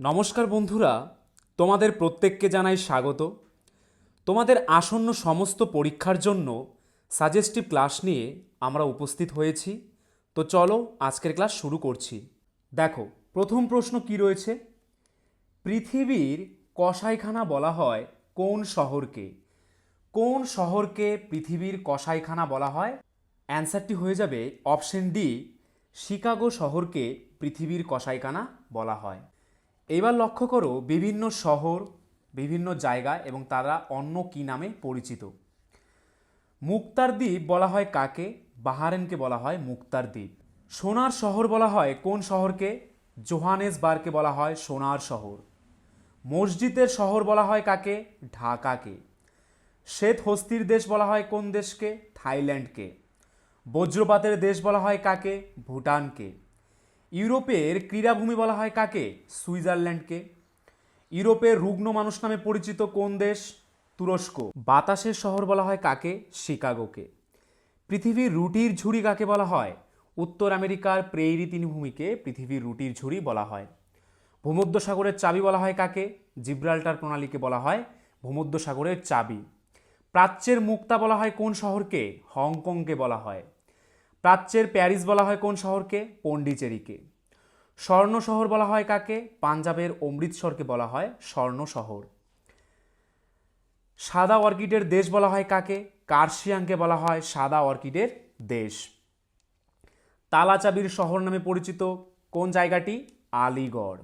নমস্কার বন্ধুরা, তোমাদের প্রত্যেককে জানাই স্বাগত। তোমাদের আসন্ন সমস্ত পরীক্ষার জন্য সাজেস্টিভ ক্লাস নিয়ে আমরা উপস্থিত হয়েছি। তো চলো আজকের ক্লাস শুরু করছি। দেখো, প্রথম প্রশ্ন কি রয়েছে? পৃথিবীর কসাইখানা বলা হয় কোন শহরকে? কোন শহরকে পৃথিবীর কসাইখানা বলা হয়? অ্যান্সারটি হয়ে যাবে অপশন ডি, শিকাগো শহরকে পৃথিবীর কসাইখানা বলা হয়। এবার লক্ষ্য করো, বিভিন্ন শহর, বিভিন্ন জায়গা এবং তারা অন্য কী নামে পরিচিত। মুক্তার দ্বীপ বলা হয় কাকে? বাহারেনকে বলা হয় মুক্তার দ্বীপ। সোনার শহর বলা হয় কোন শহরকে? জোহানেসবার্গকে বলা হয় সোনার শহর। মসজিদের শহর বলা হয় কাকে? ঢাকাকে। শ্বেত হস্তির দেশ বলা হয় কোন দেশকে? থাইল্যান্ডকে। বজ্রপাতের দেশ বলা হয় কাকে? ভুটানকে। ইউরোপের ক্রীড়াভূমি বলা হয় কাকে? সুইজারল্যান্ডকে। ইউরোপের রুগ্ন মানুষ নামে পরিচিত কোন দেশ? তুরস্ক। বাতাসের শহর বলা হয় কাকে? শিকাগোকে। পৃথিবীর রুটির ঝুড়ি কাকে বলা হয়? উত্তর আমেরিকার প্রেইরি তৃণভূমিকে পৃথিবীর রুটির ঝুড়ি বলা হয়। ভূমধ্যসাগরের চাবি বলা হয় কাকে? জিব্রাল্টার প্রণালীকে বলা হয় ভূমধ্যসাগরের চাবি। প্রাচ্যের মুক্তা বলা হয় কোন শহরকে? হংকংকে বলা হয়। প্রাচ্যের প্যারিস বলা হয় কোন শহরকে? পণ্ডিচেরিকে। স্বর্ণ শহর বলা হয় কাকে? পাঞ্জাবের অমৃতসরকে বলা হয় স্বর্ণ শহর। সাদা অর্কিডের দেশ বলা হয় কাকে? কার্শিয়াংকে বলা হয় সাদা অর্কিডের দেশ। তালাচাবির শহর নামে পরিচিত কোন জায়গাটি? আলিগড়।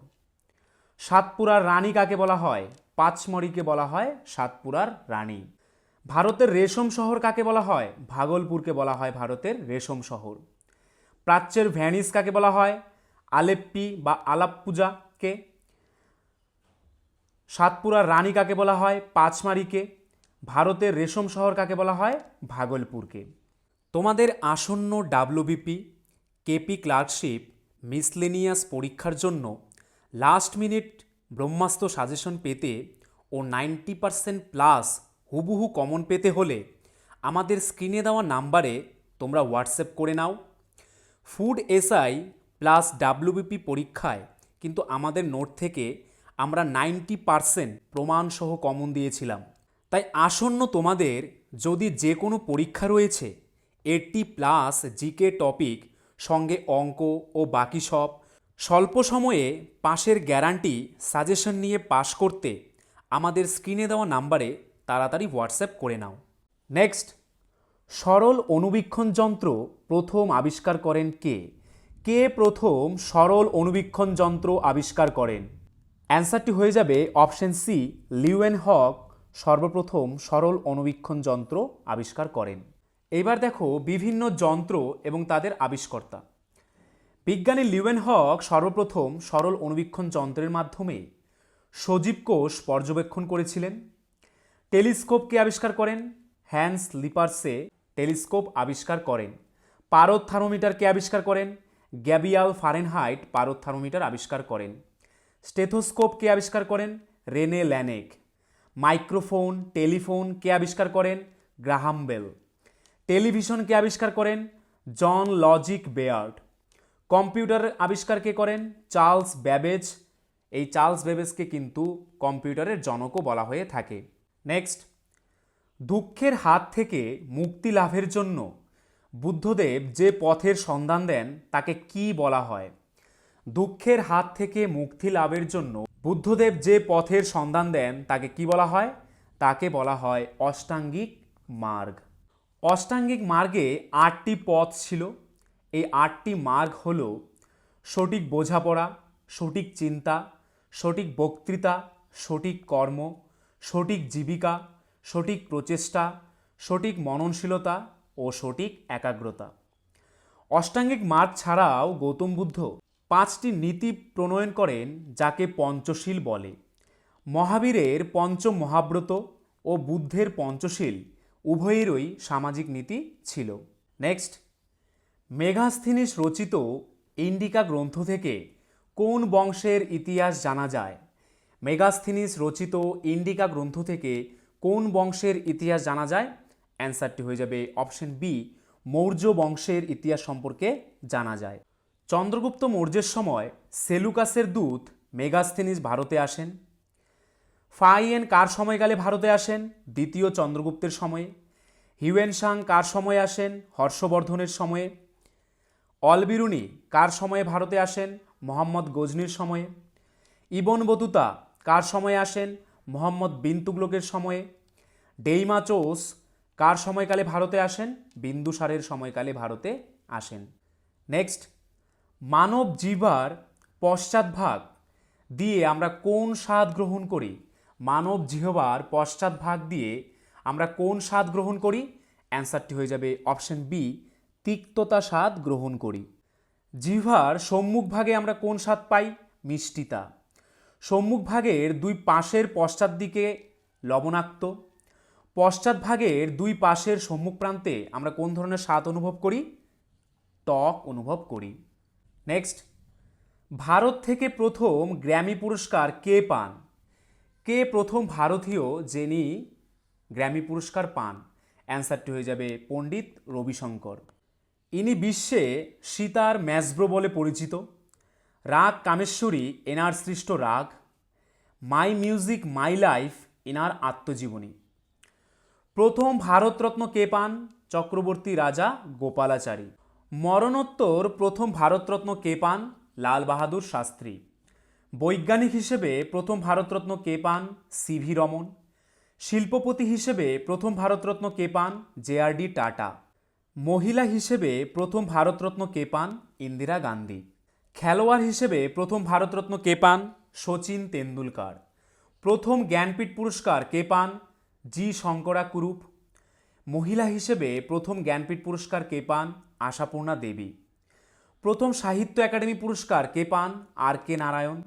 সাতপুরার রানী কাকে বলা হয়? পাঁচমড়িকে বলা হয় সাতপুরার রানী। ভারতের রেশম শহর কাকে বলা হয়? ভাগলপুরকে বলা হয় ভারতের রেশম শহর। প্রাচ্যের ভ্যানিস কাকে বলা হয়? আলেপ্পি বা আলাপ্পুজাকে। সাতপুরার রানী কাকে বলা হয়? পাঁচমারিকে। ভারতের রেশম শহর কাকে বলা হয়? ভাগলপুরকে। তোমাদের আসন্ন ডাব্লিউবিপি কেপি ক্লার্কশিপ মিসলেনিয়াস পরীক্ষার জন্য লাস্ট মিনিট ব্রহ্মাস্ত্র সাজেশন পেতে ও নাইনটি পারসেন্ট প্লাস হুবহু কমন পেতে হলে আমাদের স্ক্রিনে দেওয়া নাম্বারে তোমরা হোয়াটসঅ্যাপ করে নাও। ফুড এসআই প্লাস ডাব্লিউবিপি পরীক্ষায় কিন্তু আমাদের নোট থেকে আমরা নাইনটি পারসেন্ট প্রমাণসহ কমন দিয়েছিলাম। তাই আসন্ন তোমাদের যদি যে কোনো পরীক্ষা রয়েছে এইটটি প্লাস জিকে টপিক সঙ্গে অঙ্ক ও বাকি সব, স্বল্প সময়ে পাশের গ্যারান্টি সাজেশন নিয়ে পাশ করতে আমাদের স্ক্রিনে দেওয়া নাম্বারে তাড়াতাড়ি হোয়াটসঅ্যাপ করে নাও। নেক্সট, সরল অনুবীক্ষণ যন্ত্র প্রথম আবিষ্কার করেন কে? কে প্রথম সরল অনুবীক্ষণ যন্ত্র আবিষ্কার করেন? অ্যান্সারটি হয়ে যাবে অপশন সি, লিউয়েন হক সর্বপ্রথম সরল অনুবীক্ষণ যন্ত্র আবিষ্কার করেন। এবার দেখো বিভিন্ন যন্ত্র এবং তাদের আবিষ্কর্তা। বিজ্ঞানী লিউয়েন হক সর্বপ্রথম সরল অনুবীক্ষণ যন্ত্রের মাধ্যমে সজীব কোষ পর্যবেক্ষণ করেছিলেন। টেলিস্কোপকে আবিষ্কার করেন, হ্যান্স লিপার্সে টেলিস্কোপ আবিষ্কার করেন পারদ থার্মোমিটারকে আবিষ্কার করেন, গ্যাবিয়াল ফারেনহাইট পারদ থার্মোমিটার আবিষ্কার করেন, স্টেথোস্কোপকে আবিষ্কার করেন, রেনে ল্যানেক, মাইক্রোফোন টেলিফোন কে আবিষ্কার করেন, গ্রাহাম বেল, টেলিভিশনকে আবিষ্কার করেন, জন লজিক বেয়ার্ড, কম্পিউটার আবিষ্কার কে করেন, চার্লস ব্যাবেজ, এই চার্লস বেবেজকে কিন্তু কম্পিউটারের জনকও বলা হয়ে থাকে। নেক্সট দুঃখের হাত থেকে মুক্তি লাভের জন্য বুদ্ধদেব যে পথের সন্ধান দেন, তাকে কি বলা হয়? দুঃখের হাত থেকে মুক্তি লাভের জন্য বুদ্ধদেব যে পথের সন্ধান দেন, তাকে কি বলা হয়? তাকে বলা হয় অষ্টাঙ্গিক মার্গ। অষ্টাঙ্গিক মার্গে আটটি পথ ছিল। এই আটটি মার্গ হল সঠিক বোঝাপড়া, সঠিক চিন্তা, সঠিক বক্তৃতা, সঠিক কর্ম সঠিক জীবিকা, সঠিক প্রচেষ্টা, সঠিক মননশীলতা ও সঠিক একাগ্রতা। অষ্টাঙ্গিক মার্গ ছাড়াও গৌতম বুদ্ধ পাঁচটি নীতি প্রণয়ন করেন যাকে পঞ্চশীল বলে। মহাবীরের পঞ্চ মহাব্রত ও বুদ্ধের পঞ্চশীল উভয়েরই সামাজিক নীতি ছিল। নেক্সট। মেঘাস্থিনিস রচিত ইন্ডিকা গ্রন্থ থেকে কোন বংশের ইতিহাস জানা যায়? মেগাস্থিনিস রচিত ইন্ডিকা গ্রন্থ থেকে কোন বংশের ইতিহাস জানা যায়? অ্যান্সারটি হয়ে যাবে অপশন বি, মৌর্য বংশের ইতিহাস সম্পর্কে জানা যায়। চন্দ্রগুপ্ত মৌর্যের সময় সেলুকাসের দূত মেগাস্থিনিস ভারতে আসেন। ফাইয়েন কার সময়কালে ভারতে আসেন? দ্বিতীয় চন্দ্রগুপ্তের সময়ে। হিউয়েন সাং কার সময়ে আসেন? হর্ষবর্ধনের সময়ে। অলবিরুনি কার সময়ে ভারতে আসেন? মোহাম্মদ গজনির সময়ে। ইবন বতুতা কার সময়ে আসেন? মোহাম্মদ বিন তুগলকের সময়ে। ডেইমাচোস কার সময়কালে ভারতে আসেন? বিন্দুসারের সময়কালে ভারতে আসেন। নেক্সট, মানব জিহ্বার পশ্চাৎভাগ দিয়ে আমরা কোন স্বাদ গ্রহণ করি? মানব জিহ্বার পশ্চাৎভাগ দিয়ে আমরা কোন স্বাদ গ্রহণ করি? অ্যান্সারটি হয়ে যাবে অপশন বি, তিক্ততা স্বাদ গ্রহণ করি। জিহ্বার সম্মুখভাগে আমরা কোন স্বাদ পাই? মিষ্টিতা। সম্মুখভাগের দুই পাশের পশ্চাৎ দিকে লবণাক্ত। পশ্চাৎভাগের দুই পাশের সম্মুখ প্রান্তে আমরা কোন ধরনের স্বাদ অনুভব করি? টক অনুভব করি। নেক্সট। ভারত থেকে প্রথম গ্র্যামি পুরস্কার কে পান? কে প্রথম ভারতীয় যিনি গ্র্যামি পুরস্কার পান? অ্যান্সারটি হয়ে যাবে পণ্ডিত রবিশঙ্কর। ইনি বিশ্বে সীতার ম্যাসব্রো বলে পরিচিত। রাগ কামেশ্বরী, এনার সৃষ্ট রাগ। মাই মিউজিক, মাই লাইফ, এনার আত্মজীবনী। প্রথম ভারতরত্ন কে পান? চক্রবর্তী রাজা গোপালাচারী। মরণোত্তর প্রথম ভারতরত্ন কে পান? লাল বাহাদুর শাস্ত্রী। বৈজ্ঞানিক হিসেবে প্রথম ভারতরত্ন কে পান? সিভি রমন। শিল্পপতি হিসেবে প্রথম ভারতরত্ন কে পান? জেআরডি টাটা। মহিলা হিসেবে প্রথম ভারতরত্ন কে পান? ইন্দিরা গান্ধী। খেলোয়াড় হিসেবে প্রথম ভারতরত্ন কে পান? সচিন তেন্ডুলকার। প্রথম জ্ঞানপীঠ পুরস্কার কে পান? জি. শঙ্করা কুরুপ মহিলা হিসেবে প্রথম জ্ঞানপীঠ পুরস্কার কে পান? আশাপূর্ণা দেবী। প্রথম সাহিত্য একাডেমি পুরস্কার কে পান? আর কে নারায়ণ।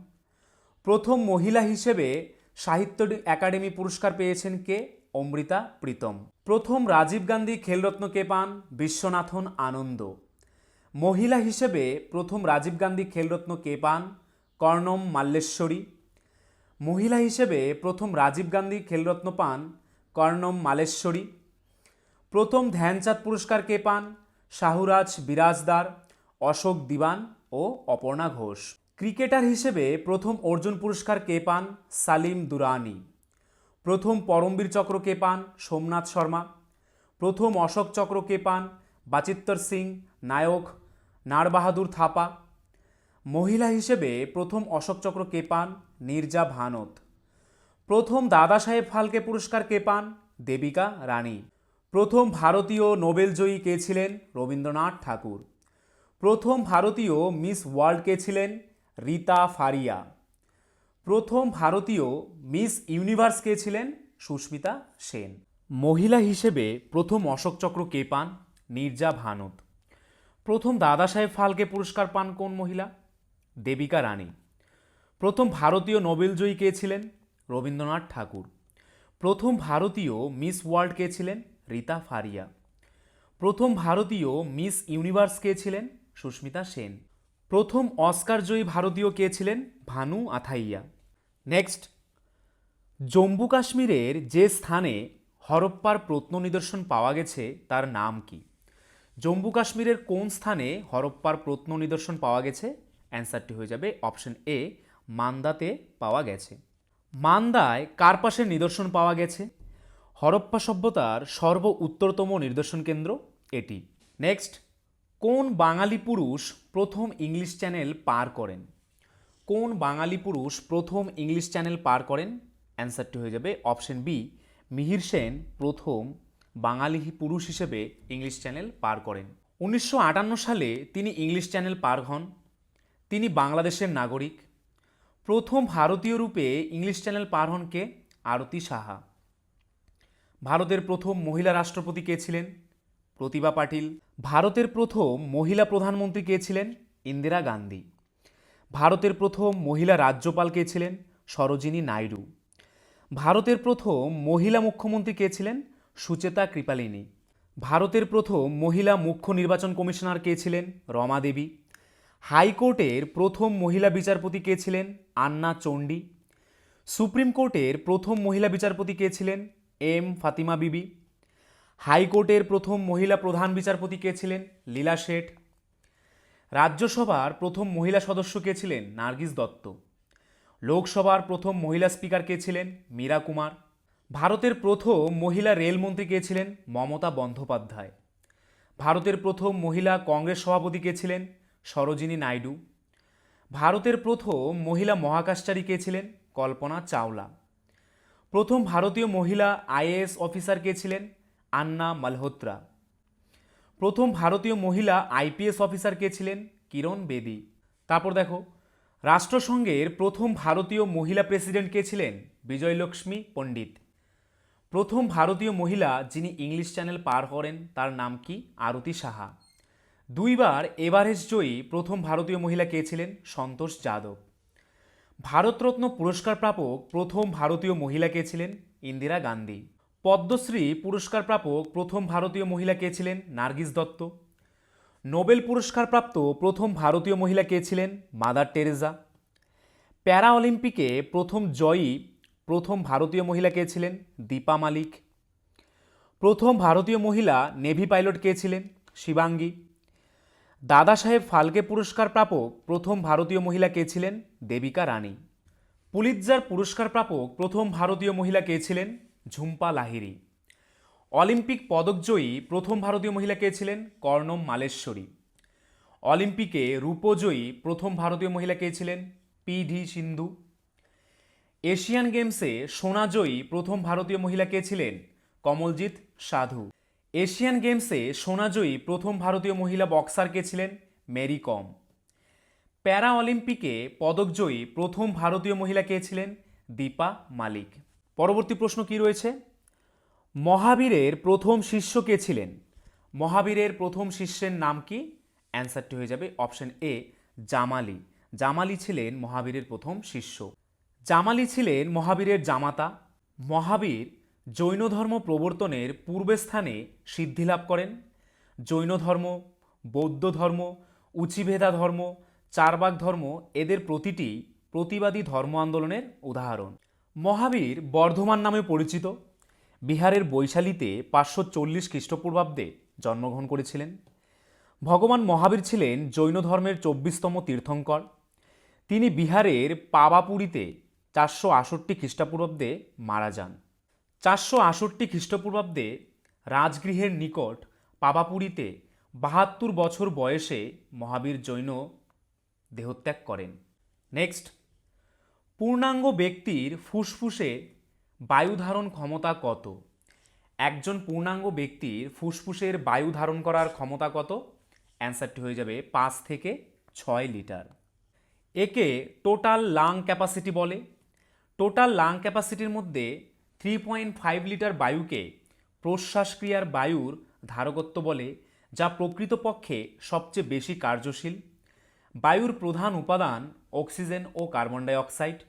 প্রথম মহিলা হিসেবে সাহিত্য একাডেমি পুরস্কার পেয়েছেন কে? অমৃতা প্রীতম। প্রথম রাজীব গান্ধী খেলরত্ন কে পান? বিশ্বনাথন আনন্দ। মহিলা হিসেবে প্রথম রাজীব গান্ধী খেলরত্ন কে পান? কর্ণম মাল্লেশ্বরী। মহিলা হিসেবে প্রথম রাজীব গান্ধী খেলরত্ন পান কর্ণম মালেশ্বরী। প্রথম ধ্যানচাঁদ পুরস্কার কে পান? শাহুরাজ বিরাজদার, অশোক দিবান ও অপর্ণা ঘোষ। ক্রিকেটার হিসেবে প্রথম অর্জুন পুরস্কার কে পান? সালিম দুরানি। প্রথম পরমবীর চক্র কে পান? সোমনাথ শর্মা। প্রথম অশোক চক্র কে পান? বাচিত্তর সিং, নায়ক নারবাহাদুর থাপা। মহিলা হিসেবে প্রথম অশোক চক্র কে পান? নীরজা ভানত। প্রথম দাদা সাহেব ফালকে পুরস্কার কে পান? দেবিকা রানী প্রথম ভারতীয় নোবেলজয়ী কে ছিলেন? রবীন্দ্রনাথ ঠাকুর। প্রথম ভারতীয় মিস ওয়ার্ল্ড কে ছিলেন? রীতা ফারিয়া। প্রথম ভারতীয় মিস ইউনিভার্স কে ছিলেন? সুস্মিতা সেন। মহিলা হিসেবে প্রথম অশোক চক্র কে পান? নীরজা ভানত। প্রথম দাদা সাহেব ফালকে পুরস্কার পান কোন মহিলা? দেবিকা রানী। প্রথম ভারতীয় নোবেলজয়ী কে ছিলেন? রবীন্দ্রনাথ ঠাকুর। প্রথম ভারতীয় মিস ওয়ার্ল্ড কে ছিলেন? রীতা ফারিয়া। প্রথম ভারতীয় মিস ইউনিভার্স কে ছিলেন? সুস্মিতা সেন। প্রথম অস্কার জয়ী ভারতীয় কে ছিলেন? ভানু আথাইয়া। নেক্সট। জম্মু কাশ্মীরের যে স্থানে হরপ্পার প্রত্ন নিদর্শন পাওয়া গেছে, তার নাম কি? জম্মু কাশ্মীরের কোন স্থানে হরপ্পার প্রত্ন নিদর্শন পাওয়া গেছে? অ্যান্সারটি হয়ে যাবে অপশন এ, মান্দাতে পাওয়া গেছে। মান্দায় কার পাশে নিদর্শন পাওয়া গেছে? হরপ্পা সভ্যতার সর্ব উত্তরতম নিদর্শন কেন্দ্র এটি। নেক্সট, কোন বাঙালি পুরুষ প্রথম ইংলিশ চ্যানেল পার করেন? কোন বাঙালি পুরুষ প্রথম ইংলিশ চ্যানেল পার করেন? অ্যান্সারটি হয়ে যাবে অপশন বি, মিহির সেন প্রথম বাঙালি পুরুষ হিসেবে ইংলিশ চ্যানেল পার করেন। উনিশশো আটান্ন সালে তিনি ইংলিশ চ্যানেল পার হন। তিনি বাংলাদেশের নাগরিক। প্রথম ভারতীয় রূপে ইংলিশ চ্যানেল পার হন কে? আরতি সাহা। ভারতের প্রথম মহিলা রাষ্ট্রপতি কে ছিলেন? প্রতিভা পাটিল। ভারতের প্রথম মহিলা প্রধানমন্ত্রী কে ছিলেন? ইন্দিরা গান্ধী। ভারতের প্রথম মহিলা রাজ্যপাল কে ছিলেন? সরোজিনী নাইডু। ভারতের প্রথম মহিলা মুখ্যমন্ত্রী কে ছিলেন? সুচেতা কৃপালিনী। ভারতের প্রথম মহিলা মুখ্য নির্বাচন কমিশনার কে ছিলেন? রমা দেবী। হাইকোর্টের প্রথম মহিলা বিচারপতি কে ছিলেন? আন্না চণ্ডী। সুপ্রিম কোর্টের প্রথম মহিলা বিচারপতি কে ছিলেন? এম ফাতিমা বিবি। হাইকোর্টের প্রথম মহিলা প্রধান বিচারপতি কে ছিলেন? লীলা শেঠ। রাজ্যসভার প্রথম মহিলা সদস্য কে ছিলেন? নার্গিস দত্ত। লোকসভার প্রথম মহিলা স্পিকার কে ছিলেন? মীরা কুমার। ভারতের প্রথম মহিলা রেলমন্ত্রী কে ছিলেন? মমতা বন্দ্যোপাধ্যায়। ভারতের প্রথম মহিলা কংগ্রেস সভাপতি কে ছিলেন? সরোজিনী নাইডু। ভারতের প্রথম মহিলা মহাকাশচারী কে ছিলেন? কল্পনা চাওলা। প্রথম ভারতীয় মহিলা আইএএস অফিসার কে ছিলেন? আন্না মালহোত্রা। প্রথম ভারতীয় মহিলা আইপিএস অফিসার কে ছিলেন? কিরণ বেদি। তারপর দেখো, রাষ্ট্রসংঘের প্রথম ভারতীয় মহিলা প্রেসিডেন্ট কে ছিলেন? বিজয়লক্ষ্মী পণ্ডিত। প্রথম ভারতীয় মহিলা যিনি ইংলিশ চ্যানেল পার করেন, তার নাম কি? আরতি সাহা। দুইবার এভারেস্ট জয়ী প্রথম ভারতীয় মহিলা কে ছিলেন? সন্তোষ যাদব। ভারতরত্ন পুরস্কার প্রাপক প্রথম ভারতীয় মহিলা কে ছিলেন? ইন্দিরা গান্ধী। পদ্মশ্রী পুরস্কার প্রাপক প্রথম ভারতীয় মহিলা কে ছিলেন? নার্গিস দত্ত। নোবেল পুরস্কারপ্রাপ্ত প্রথম ভারতীয় মহিলা কে ছিলেন? মাদার টেরেজা প্যারা অলিম্পিকে প্রথম জয়ী প্রথম ভারতীয় মহিলা কে ছিলেন? দীপা মালিক। প্রথম ভারতীয় মহিলা নেভি পাইলট কে ছিলেন? শিবাঙ্গী। দাদা সাহেব ফালকে পুরস্কার প্রাপক প্রথম ভারতীয় মহিলা কে ছিলেন? দেবিকা রানী। পুলিৎজার পুরস্কার প্রাপক প্রথম ভারতীয় মহিলা কে ছিলেন? ঝুম্পা লাহিড়ী। অলিম্পিক পদকজয়ী প্রথম ভারতীয় মহিলা কে ছিলেন? কর্ণম মালেশ্বরী। অলিম্পিকে রূপজয়ী প্রথম ভারতীয় মহিলা কে ছিলেন? পি ডি সিন্ধু। এশিয়ান গেমসে সোনাজয়ী প্রথম ভারতীয় মহিলা কে ছিলেন? কমলজিৎ সাধু। এশিয়ান গেমসে সোনাজয়ী প্রথম ভারতীয় মহিলা বক্সার কে ছিলেন? মেরি কম। প্যারা অলিম্পিকে পদকজয়ী প্রথম ভারতীয় মহিলা কে ছিলেন? দীপা মালিক। পরবর্তী প্রশ্ন কি রয়েছে? মহাবীরের প্রথম শিষ্য কে ছিলেন? মহাবীরের প্রথম শিষ্যের নাম কি? অ্যান্সারটি হয়ে যাবে অপশন এ, জামালি। জামালি ছিলেন মহাবীরের প্রথম শিষ্য। জামালি ছিলেন মহাবীরের জামাতা। মহাবীর জৈন ধর্ম প্রবর্তনের পূর্বস্থানে সিদ্ধিলাভ করেন। জৈন ধর্ম, বৌদ্ধ ধর্ম, উচিভেদা ধর্ম চারবাক ধর্ম এদের প্রতিটি প্রতিবাদী ধর্ম আন্দোলনের উদাহরণ। মহাবীর বর্ধমান নামে পরিচিত। বিহারের বৈশালীতে পাঁচশো চল্লিশ খ্রিস্টপূর্বাব্দে জন্মগ্রহণ করেছিলেন। ভগবান মহাবীর ছিলেন জৈন ধর্মের চব্বিশতম তীর্থঙ্কর। তিনি বিহারের পাবাপুরীতে চারশো আষট্টি খ্রিস্টপূর্বাব্দে মারা যান। চারশো আষট্টি খ্রিস্টপূর্বাব্দে রাজগৃহের নিকট পাবাপুরীতে বাহাত্তর বছর বয়সে মহাবীর জৈন দেহত্যাগ করেন। নেক্সট। পূর্ণাঙ্গ ব্যক্তির ফুসফুসে বায়ু ধারণ ক্ষমতা কত? একজন পূর্ণাঙ্গ ব্যক্তির ফুসফুসের বায়ু ধারণ করার ক্ষমতা কত? অ্যান্সারটি হয়ে যাবে পাঁচ থেকে ছয় লিটার। একে টোটাল লাং ক্যাপাসিটি বলে। টোটাল লাং ক্যাপাসিটির মধ্যে থ্রি পয়েন্ট ফাইভ লিটার বায়ুকে প্রশ্বাসক্রিয়ার বায়ুর ধারকত্ব বলে, যা প্রকৃতপক্ষে সবচেয়ে বেশি কার্যশীল। বায়ুর প্রধান উপাদান অক্সিজেন ও কার্বন ডাই অক্সাইড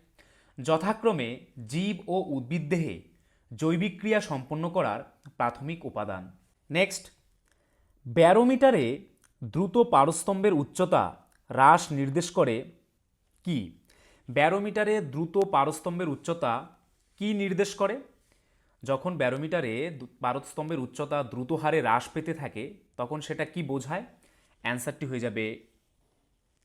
যথাক্রমে জীব ও উদ্ভিদদেহে জৈবিক ক্রিয়া সম্পন্ন করার প্রাথমিক উপাদান। নেক্সট ব্যারোমিটারে দ্রুত পারস্তম্ভের উচ্চতা হ্রাস নির্দেশ করে কি? ব্যারোমিটারে দ্রুত পারস্তম্ভের উচ্চতা কি নির্দেশ করে? যখন ব্যারোমিটারে পারস্তম্ভের উচ্চতা দ্রুত হারে হ্রাস পেতে থাকে, তখন সেটা কি বোঝায়? অ্যান্সারটি হয়ে যাবে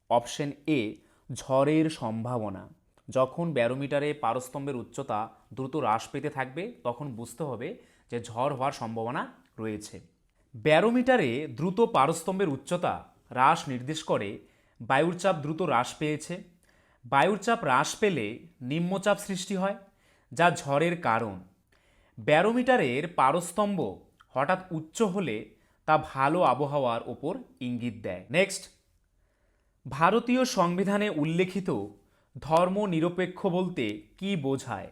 অপশন এ, ঝড়ের সম্ভাবনা। যখন ব্যারোমিটারে পারস্তম্ভের উচ্চতা দ্রুত হ্রাস পেতে থাকবে, তখন বুঝতে হবে যে ঝড় হওয়ার সম্ভাবনা রয়েছে। ব্যারোমিটারে দ্রুত পারস্তম্ভের উচ্চতা হ্রাস নির্দেশ করে, বায়ুর চাপ দ্রুত হ্রাস পেয়েছে। বায়ুর চাপ হ্রাস পেলে নিম্নচাপ সৃষ্টি হয়, যা ঝড়ের কারণ। ব্যারোমিটারের পারস্তম্ভ হঠাৎ উচ্চ হলে তা ভালো আবহাওয়ার ওপর ইঙ্গিত দেয়। নেক্সট। ভারতীয় সংবিধানে উল্লেখিত ধর্ম নিরপেক্ষ বলতে কি বোঝায়?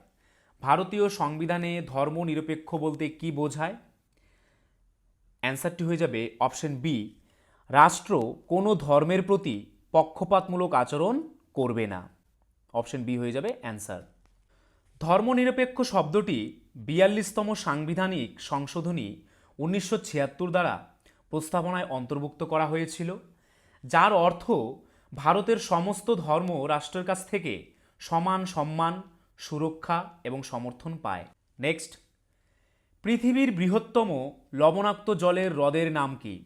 ভারতীয় সংবিধানে ধর্ম নিরপেক্ষ বলতে কি বোঝায়? অ্যান্সারটি হয়ে যাবে অপশন বি। রাষ্ট্র কোনো ধর্মের প্রতি পক্ষপাতমূলক আচরণ করবে না। অপশন বি হয়ে যাবে অ্যান্সার। ধর্মনিরপেক্ষ শব্দটি বিয়াল্লিশতম সাংবিধানিক সংশোধনী উনিশশো ছিয়াত্তর দ্বারা প্রস্তাবনায় অন্তর্ভুক্ত করা হয়েছিল, যার অর্থ ভারতের সমস্ত ধর্ম রাষ্ট্রের কাছ থেকে সমান সম্মান, সুরক্ষা এবং সমর্থন পায়। নেক্সট পৃথিবীর বৃহত্তম লবণাক্ত জলের হ্রদের নাম কি?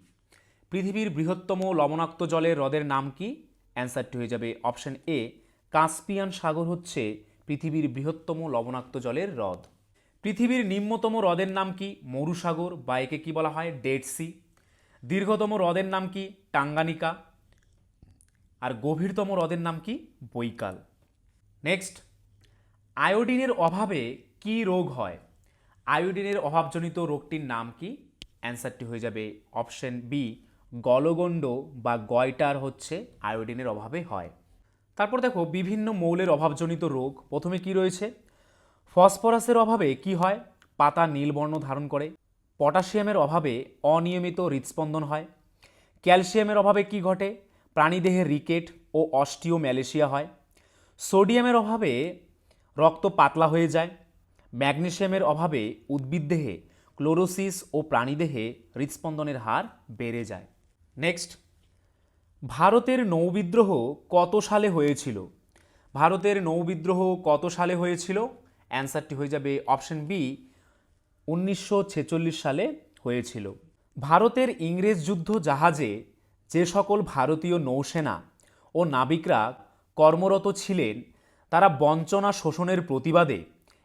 পৃথিবীর বৃহত্তম লবণাক্ত জলের হ্রদের নাম কি? অ্যান্সারটি হয়ে যাবে অপশন এ, কাস্পিয়ান সাগর হচ্ছে পৃথিবীর বৃহত্তম লবণাক্ত জলের হ্রদ। পৃথিবীর নিম্নতম হ্রদের নাম কি? মরুসাগর, বা একে কী বলা হয়? Dead Sea. দীর্ঘতম হ্রদের নাম কি? টাঙ্গানিকা। আর গভীরতম হ্রদের নাম কি? বৈকাল। নেক্সট, আয়োডিনের অভাবে কি রোগ হয়? আয়োডিনের অভাবজনিত রোগটির নাম কি? অ্যান্সারটি হয়ে যাবে অপশন বি গলগণ্ড বা গয়টার হচ্ছে আয়োডিনের অভাবে হয়। তারপর দেখো, বিভিন্ন মৌলের অভাবজনিত রোগ। প্রথমে কি রয়েছে? ফসফরাসের অভাবে কি হয়? পাতা নীলবর্ণ ধারণ করে। পটাশিয়ামের অভাবে অনিয়মিত হৃদস্পন্দন হয়। ক্যালসিয়ামের অভাবে কি ঘটে? প্রাণীদেহে রিকেট ও অস্টিও ম্যালেশিয়া হয়। সোডিয়ামের অভাবে রক্ত পাতলা হয়ে যায়। ম্যাগনেশিয়ামের অভাবে উদ্ভিদদেহে ক্লোরোসিস ও প্রাণীদেহে হৃদস্পন্দনের হার বেড়ে যায়। নেক্সট ভারতের নৌবিদ্রোহ কত সালে হয়েছিল? ভারতের নৌবিদ্রোহ কত সালে হয়েছিল? অ্যান্সারটি হয়ে যাবে অপশন বি উনিশশো ছেচল্লিশ সালে হয়েছিল। ভারতের ইংরেজ যুদ্ধ জাহাজে যে সকল ভারতীয় নৌসেনা ও নাবিকরা কর্মরত ছিলেন, তারা বঞ্চনা শোষণের প্রতিবাদে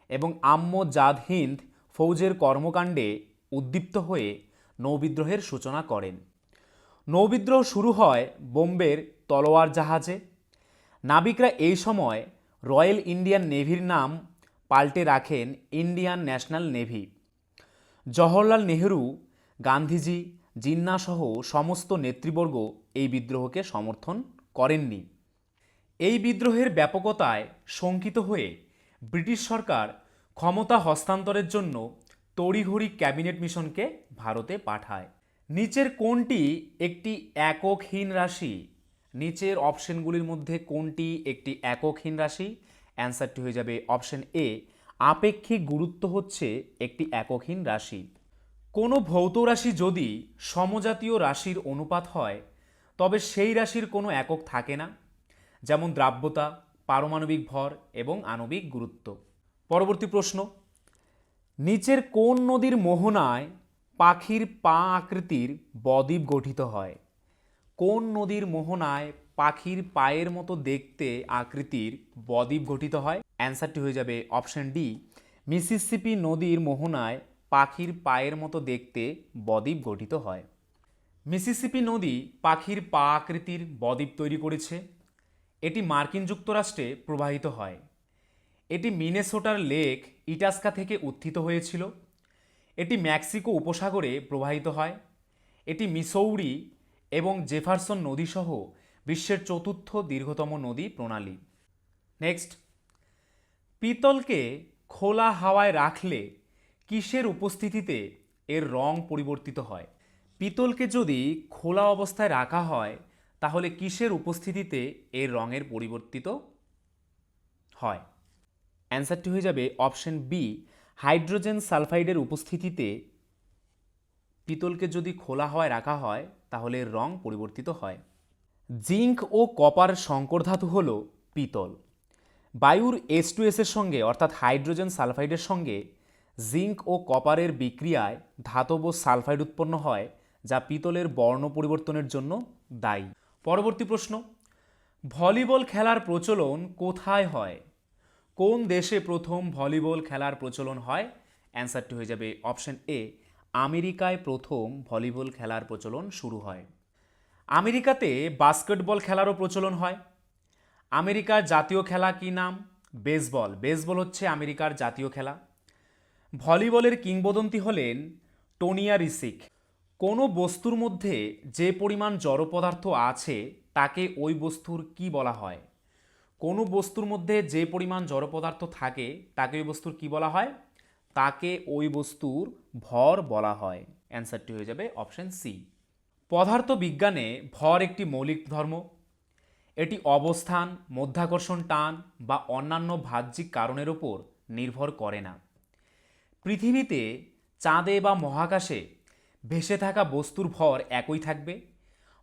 এবং আম্ম জাদ হিন্দ ফৌজের কর্মকাণ্ডে উদ্দীপ্ত হয়ে নৌবিদ্রোহের সূচনা করেন। নৌবিদ্রোহ শুরু হয় বোম্বের তলোয়ার জাহাজে। নাবিকরা এই সময় রয়্যাল ইন্ডিয়ান নেভির নাম পাল্টে রাখেন Indian national navy. Jawaharlal Nehru, Gandhiji জিন্নাসহ সমস্ত নেতৃবর্গ এই বিদ্রোহকে সমর্থন করেননি। এই বিদ্রোহের ব্যাপকতায় শঙ্কিত হয়ে ব্রিটিশ সরকার ক্ষমতা হস্তান্তরের জন্য তড়িঘড়ি ক্যাবিনেট মিশনকে ভারতে পাঠায়। নিচের কোনটি একটি এককহীন রাশি? নিচের অপশনগুলির মধ্যে কোনটি একটি এককহীন রাশি? অ্যান্সারটি হয়ে যাবে অপশন এ, আপেক্ষিক গুরুত্ব হচ্ছে একটি এককহীন রাশি। কোনো ভৌত রাশি যদি সমজাতীয় রাশির অনুপাত হয়, তবে সেই রাশির কোনো একক থাকে না, যেমন দ্রাব্যতা, পারমাণবিক ভর এবং আণবিক গুরুত্ব। পরবর্তী প্রশ্ন, নিচের কোন নদীর মোহনায় পাখির পা আকৃতির বদ্বীপ গঠিত হয়। কোন নদীর মোহনায় পাখির পায়ের মতো দেখতে আকৃতির বদ্বীপ গঠিত হয়? অ্যান্সারটি হয়ে যাবে অপশন ডি, মিসিসিপি নদীর মোহনায় পাখির পায়ের মতো দেখতে বদ্বীপ গঠিত হয়। মিসিসিপি নদী পাখির পা আকৃতির বদ্বীপ তৈরি করেছে। এটি মার্কিন যুক্তরাষ্ট্রে প্রবাহিত হয়। এটি মিনেসোটার লেক ইটাস্কা থেকে উত্থিত হয়েছিল। এটি মেক্সিকো উপসাগরে প্রবাহিত হয়। এটি মিসৌরি এবং জেফারসন নদীসহ বিশ্বের চতুর্থ দীর্ঘতম নদী প্রণালী। নেক্সট। পিতলকে খোলা হাওয়ায় রাখলে কিসের উপস্থিতিতে এর রং পরিবর্তিত হয়? পিতলকে যদি খোলা অবস্থায় রাখা হয়, তাহলে কিসের উপস্থিতিতে এর রঙের পরিবর্তিত হয়? অ্যান্সারটি হয়ে যাবে অপশন বি হাইড্রোজেন সালফাইডের উপস্থিতিতে পিতলকে যদি খোলা হাওয়ায় রাখা হয়, তাহলে রং পরিবর্তিত হয়। জিঙ্ক ও কপার সংকর ধাতু হল পিতল। বায়ুর এস টু এসের সঙ্গে, অর্থাৎ হাইড্রোজেন সালফাইডের সঙ্গে, জিঙ্ক ও কপারের বিক্রিয়ায় ধাতব সালফাইড উৎপন্ন হয়, যা পিতলের বর্ণ পরিবর্তনের জন্য দায়ী। পরবর্তী প্রশ্ন, ভলিবল খেলার প্রচলন কোথায় হয়? কোন দেশে প্রথম ভলিবল খেলার প্রচলন হয়? অ্যান্সারটি হয়ে যাবে অপশন এ আমেরিকায় প্রথম ভলিবল খেলার প্রচলন শুরু হয়। আমেরিকাতে বাস্কেটবল খেলারও প্রচলন হয়। আমেরিকার জাতীয় খেলা কি নাম? বেসবল বেসবল হচ্ছে আমেরিকার জাতীয় খেলা। ভলিবলের কিংবদন্তি হলেন টোনিয়া রিসিক। কোনো বস্তুর মধ্যে যে পরিমাণ জড় পদার্থ আছে, তাকে ওই বস্তুর কি বলা হয়? কোনো বস্তুর মধ্যে যে পরিমাণ জড় পদার্থ থাকে, তাকে ওই বস্তুর কি বলা হয়? তাকে ওই বস্তুর ভর বলা হয়। অ্যান্সারটি হয়ে যাবে অপশন সি পদার্থ বিজ্ঞানে ভর একটি মৌলিক ধর্ম। এটি অবস্থান, মধ্যাকর্ষণ টান বা অন্যান্য বাহ্যিক কারণের ওপর নির্ভর করে না। পৃথিবীতে চাঁদে বা মহাকাশে ভেসে থাকা বস্তুর ভর একই থাকবে।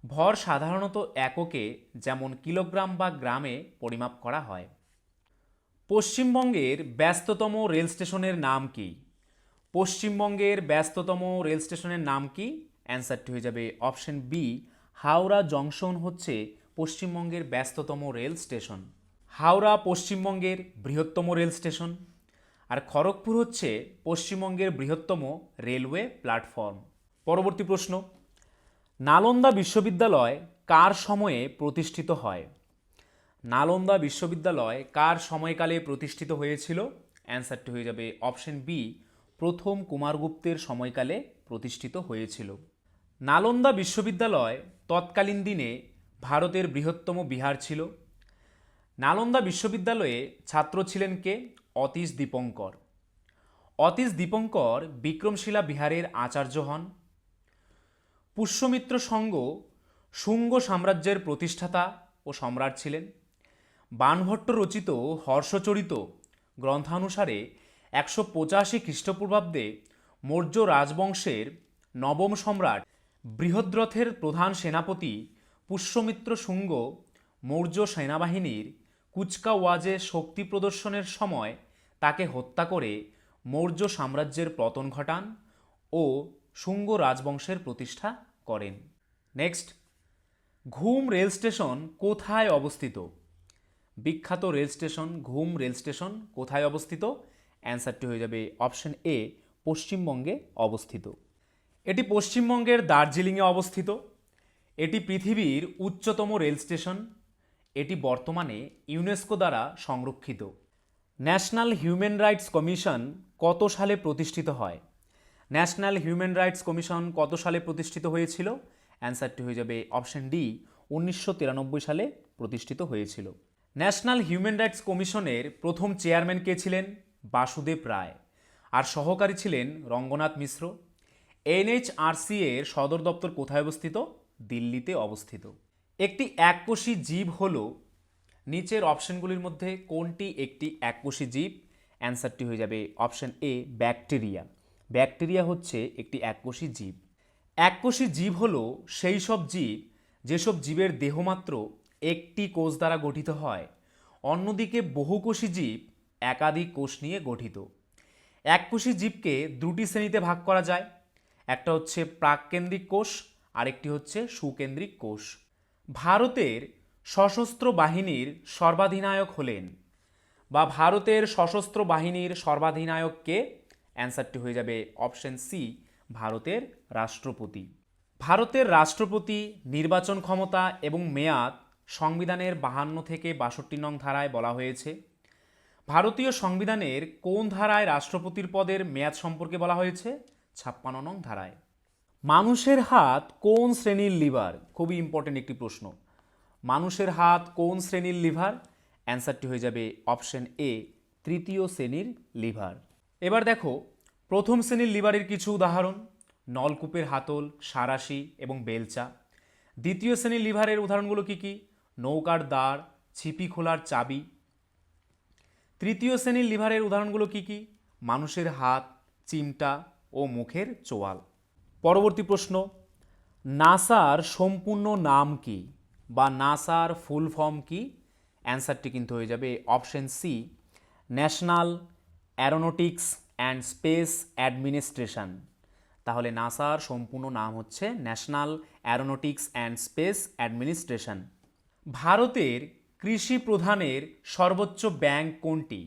ভর সাধারণত এককে যেমন কিলোগ্রাম বা গ্রামে পরিমাপ করা হয়। পশ্চিমবঙ্গের ব্যস্ততম রেল স্টেশনের নাম কি? পশ্চিমবঙ্গের ব্যস্ততম রেল স্টেশনের নাম কি? অ্যান্সারটি হয়ে যাবে অপশন বি হাওড়া জংশন হচ্ছে পশ্চিমবঙ্গের ব্যস্ততম রেল স্টেশন। হাওড়া পশ্চিমবঙ্গের বৃহত্তম রেল স্টেশন। আর খড়গপুর হচ্ছে পশ্চিমবঙ্গের বৃহত্তম রেলওয়ে প্ল্যাটফর্ম। পরবর্তী প্রশ্ন নালন্দা বিশ্ববিদ্যালয় কার সময়ে প্রতিষ্ঠিত হয়? নালন্দা বিশ্ববিদ্যালয় কার সময়কালে প্রতিষ্ঠিত হয়েছিল? অ্যান্সারটি হয়ে যাবে অপশন বি প্রথম কুমারগুপ্তের সময়কালে প্রতিষ্ঠিত হয়েছিল। নালন্দা বিশ্ববিদ্যালয় তৎকালীন দিনে ভারতের বৃহত্তম বিহার ছিল। নালন্দা বিশ্ববিদ্যালয়ে ছাত্র ছিলেন কে? অতীশ দীপঙ্কর। অতীশ দীপঙ্কর বিক্রমশিলা বিহারের আচার্য হন। পুষ্যমিত্র সঙ্গ শুঙ্গ সাম্রাজ্যের প্রতিষ্ঠাতা ও সম্রাট ছিলেন। বাণভট্ট রচিত হর্ষচরিত গ্রন্থানুসারে একশো পঁচাশি খ্রিস্টপূর্বাব্দে মৌর্য রাজবংশের নবম সম্রাট বৃহদ্রথের প্রধান সেনাপতি পুষ্যমিত্র শুঙ্গ মৌর্য সেনাবাহিনীর কুচকাওয়াজে শক্তি প্রদর্শনের সময় তাকে হত্যা করে মৌর্য সাম্রাজ্যের পতন ঘটান ও শুঙ্গ রাজবংশের প্রতিষ্ঠা করেন। নেক্সট ঘুম রেল স্টেশন কোথায় অবস্থিত? বিখ্যাত rail station, Ghum rail station কোথায় অবস্থিত? অ্যান্সারটি হয়ে যাবে অপশন এ পশ্চিমবঙ্গে অবস্থিত। এটি পশ্চিমবঙ্গের দার্জিলিংয়ে অবস্থিত। এটি পৃথিবীর উচ্চতম রেল স্টেশন। এটি বর্তমানে ইউনেস্কো দ্বারা সংরক্ষিত। ন্যাশনাল হিউম্যান রাইটস কমিশন কত সালে প্রতিষ্ঠিত হয়? ন্যাশনাল হিউম্যান রাইটস কমিশন কত সালে প্রতিষ্ঠিত হয়েছিল? অ্যান্সারটি হয়ে যাবে অপশন ডি, উনিশশো তিরানব্বই সালে প্রতিষ্ঠিত হয়েছিল। ন্যাশনাল হিউম্যান রাইটস কমিশনের প্রথম চেয়ারম্যান কে ছিলেন? বাসুদেব রায়। আর সহকারী ছিলেন রঙ্গনাথ মিশ্র। এনএইচআরসি এর সদর দপ্তর কোথায় অবস্থিত? দিল্লিতে অবস্থিত। একটি এককোষী জীব হল, নিচের অপশনগুলির মধ্যে কোনটি একটি এককোষী জীব? অ্যান্সারটি হয়ে যাবে অপশন এ, ব্যাকটেরিয়া। ব্যাকটেরিয়া হচ্ছে একটি এককোষী জীব। এককোষী জীব হল সেই সব জীব, যেসব জীবের দেহমাত্র একটি কোষ দ্বারা গঠিত হয়। অন্যদিকে বহুকোষী জীব একাধিক কোষ নিয়ে গঠিত। এককোষী জীবকে দুটি শ্রেণীতে ভাগ করা যায়। একটা হচ্ছে প্রাককেন্দ্রিক কোষ, আরেকটি হচ্ছে সুকেন্দ্রিক কোষ। ভারতের সশস্ত্র বাহিনীর সর্বাধিনায়ক হলেন বা ভারতের সশস্ত্র বাহিনীর সর্বাধিনায়ক কে? অ্যান্সারটি হয়ে যাবে অপশন সি, ভারতের রাষ্ট্রপতি। ভারতের রাষ্ট্রপতি, নির্বাচন ক্ষমতা এবং মেয়াদ সংবিধানের বাহান্ন থেকে বাষট্টি নং ধারায় বলা হয়েছে। ভারতীয় সংবিধানের কোন ধারায় রাষ্ট্রপতির পদের মেয়াদ সম্পর্কে বলা হয়েছে? ছাপ্পান্ন নং ধারায়। মানুষের হাত কোন শ্রেণির লিভার? খুবই ইম্পর্টেন্ট একটি প্রশ্ন। মানুষের হাত কোন শ্রেণির লিভার? অ্যান্সারটি হয়ে যাবে অপশন এ, তৃতীয় শ্রেণির লিভার। এবার দেখো, প্রথম শ্রেণির লিভারের কিছু উদাহরণ, নলকূপের হাতল, সারাশি এবং বেলচা। দ্বিতীয় শ্রেণির লিভারের উদাহরণগুলো কি কি? নৌকার দ্বার, ছিপি খোলার চাবি। তৃতীয় শ্রেণির লিভারের উদাহরণগুলো কি কি? মানুষের হাত, চিমটা ও মুখের চোয়াল। পরবর্তী প্রশ্ন, নাসার সম্পূর্ণ নাম কি বা নাসার ফুল ফর্ম কি? অ্যান্সারটি কিন্তু হয়ে যাবে option C, national aeronautics and space administration. তাহলে নাসার সম্পূর্ণ নাম হচ্ছে national aeronautics and space administration. ভারতের কৃষি প্রধানের সর্বোচ্চ ব্যাংক কোনটি?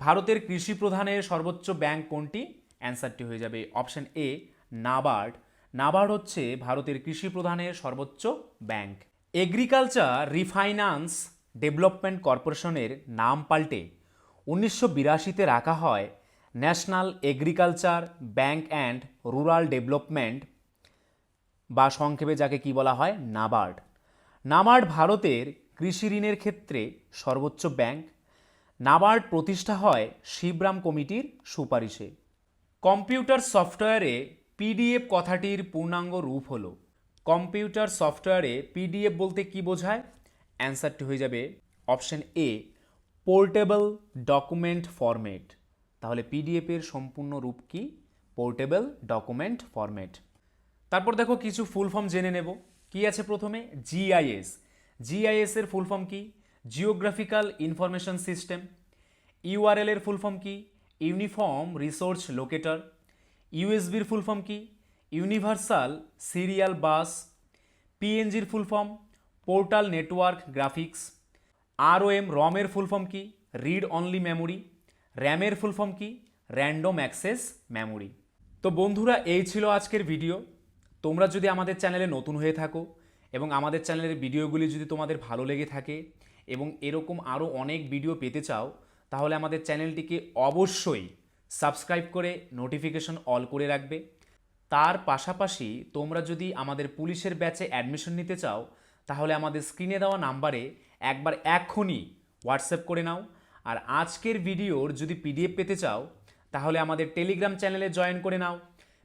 ভারতের কৃষি প্রধানের সর্বোচ্চ ব্যাংক কোনটি? অ্যান্সারটি হয়ে যাবে অপশন এ নাবার্ড। নাবার্ড হচ্ছে ভারতের কৃষি প্রধানের সর্বোচ্চ ব্যাংক। এগ্রিকালচার রিফাইন্যান্স ডেভেলপমেন্ট কর্পোরেশনের নাম পাল্টে। উনিশশো বিরাশিতে রাখা হয় national agriculture bank and rural development বা সংক্ষেপে যাকে কি বলা হয়, নাবার্ড। নাবার্ড ভারতের কৃষি ঋণের ক্ষেত্রে সর্বোচ্চ ব্যাংক। নাবার্ড প্রতিষ্ঠা হয় শিবরাম কমিটির সুপারিশে। কম্পিউটার সফটওয়্যারে পিডিএফ কথাটির পূর্ণাঙ্গ রূপ হল। কম্পিউটার সফটওয়্যারে পিডিএফ বলতে কি বোঝায়? অ্যান্সারটি হয়ে যাবে option A portable document format. তাহলে পিডিএফ এর সম্পূর্ণ রূপ কি? Portable document format. তারপর দেখো কিছু ফুল ফর্ম জেনে নেব। কি আছে প্রথমে? জিআইএস। জিআইএস এর ফুল ফর্ম কি? Geographical information system. ইউআরএল এর ফুল ফর্ম কি? Uniform resource locator. ইউএসবির full form কি? Universal serial bus. পিএনজির full form. Portal network graphics. R O M রমের full form কি? রিড অনলি মেমোরি র্যামের full form কি? Random access memory তো বন্ধুরা, এই ছিল আজকের ভিডিও তোমরা যদি আমাদের চ্যানেলে নতুন হয়ে থাকো এবং আমাদের চ্যানেলের ভিডিওগুলি যদি তোমাদের ভালো লেগে থাকে এবং এরকম আরও অনেক ভিডিও পেতে চাও, তাহলে আমাদের চ্যানেলটিকে অবশ্যই সাবস্ক্রাইব করে নোটিফিকেশন অল করে রাখবে। তার পাশাপাশি তোমরা যদি আমাদের পুলিশের ব্যাচে অ্যাডমিশন নিতে চাও, তাহলে আমাদের স্ক্রিনে দেওয়া নাম্বারে একবার এক্ষুনি হোয়াটসঅ্যাপ করে নাও। আর আজকের ভিডিওর যদি পিডিএফ পেতে চাও, তাহলে আমাদের টেলিগ্রাম চ্যানেলে জয়েন করে নাও।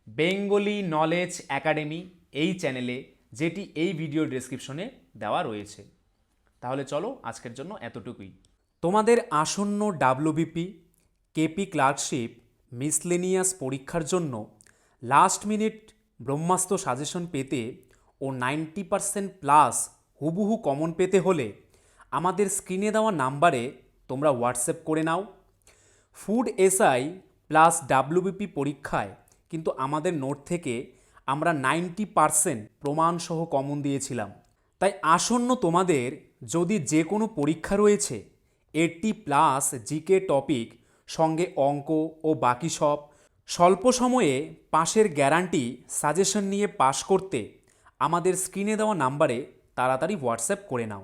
বেঙ্গলি নলেজ একাডেমি এই চ্যানেলে যেটি এই ভিডিও ডেসক্রিপশনে দেওয়া রয়েছে। তাহলে চলো আজকের জন্য এতটুকুই। তোমাদের আসন্ন ডাব্লিউবিপি কেপি ক্লার্কশিপ মিসলেনিয়াস পরীক্ষার জন্য লাস্ট মিনিট ব্রহ্মাস্ত্র সাজেশন পেতে ও নাইনটি পারসেন্ট প্লাস হুবহু কমন পেতে হলে আমাদের স্ক্রিনে দেওয়া নাম্বারে তোমরা হোয়াটসঅ্যাপ করে নাও। ফুড এসআই প্লাস ডাব্লিউবিপি পরীক্ষায় কিন্তু আমাদের নোট থেকে আমরা নাইনটি পারসেন্ট প্রমাণসহ কমন দিয়েছিলাম। তাই আসন্ন তোমাদের যদি যে কোনো পরীক্ষা রয়েছে এইটটি প্লাস জিকে টপিক, সঙ্গে অঙ্ক ও বাকি সব, স্বল্প সময়ে পাশের গ্যারান্টি সাজেশন নিয়ে পাশ করতে আমাদের স্ক্রিনে দেওয়া নাম্বারে তাড়াতাড়ি হোয়াটসঅ্যাপ করে নাও।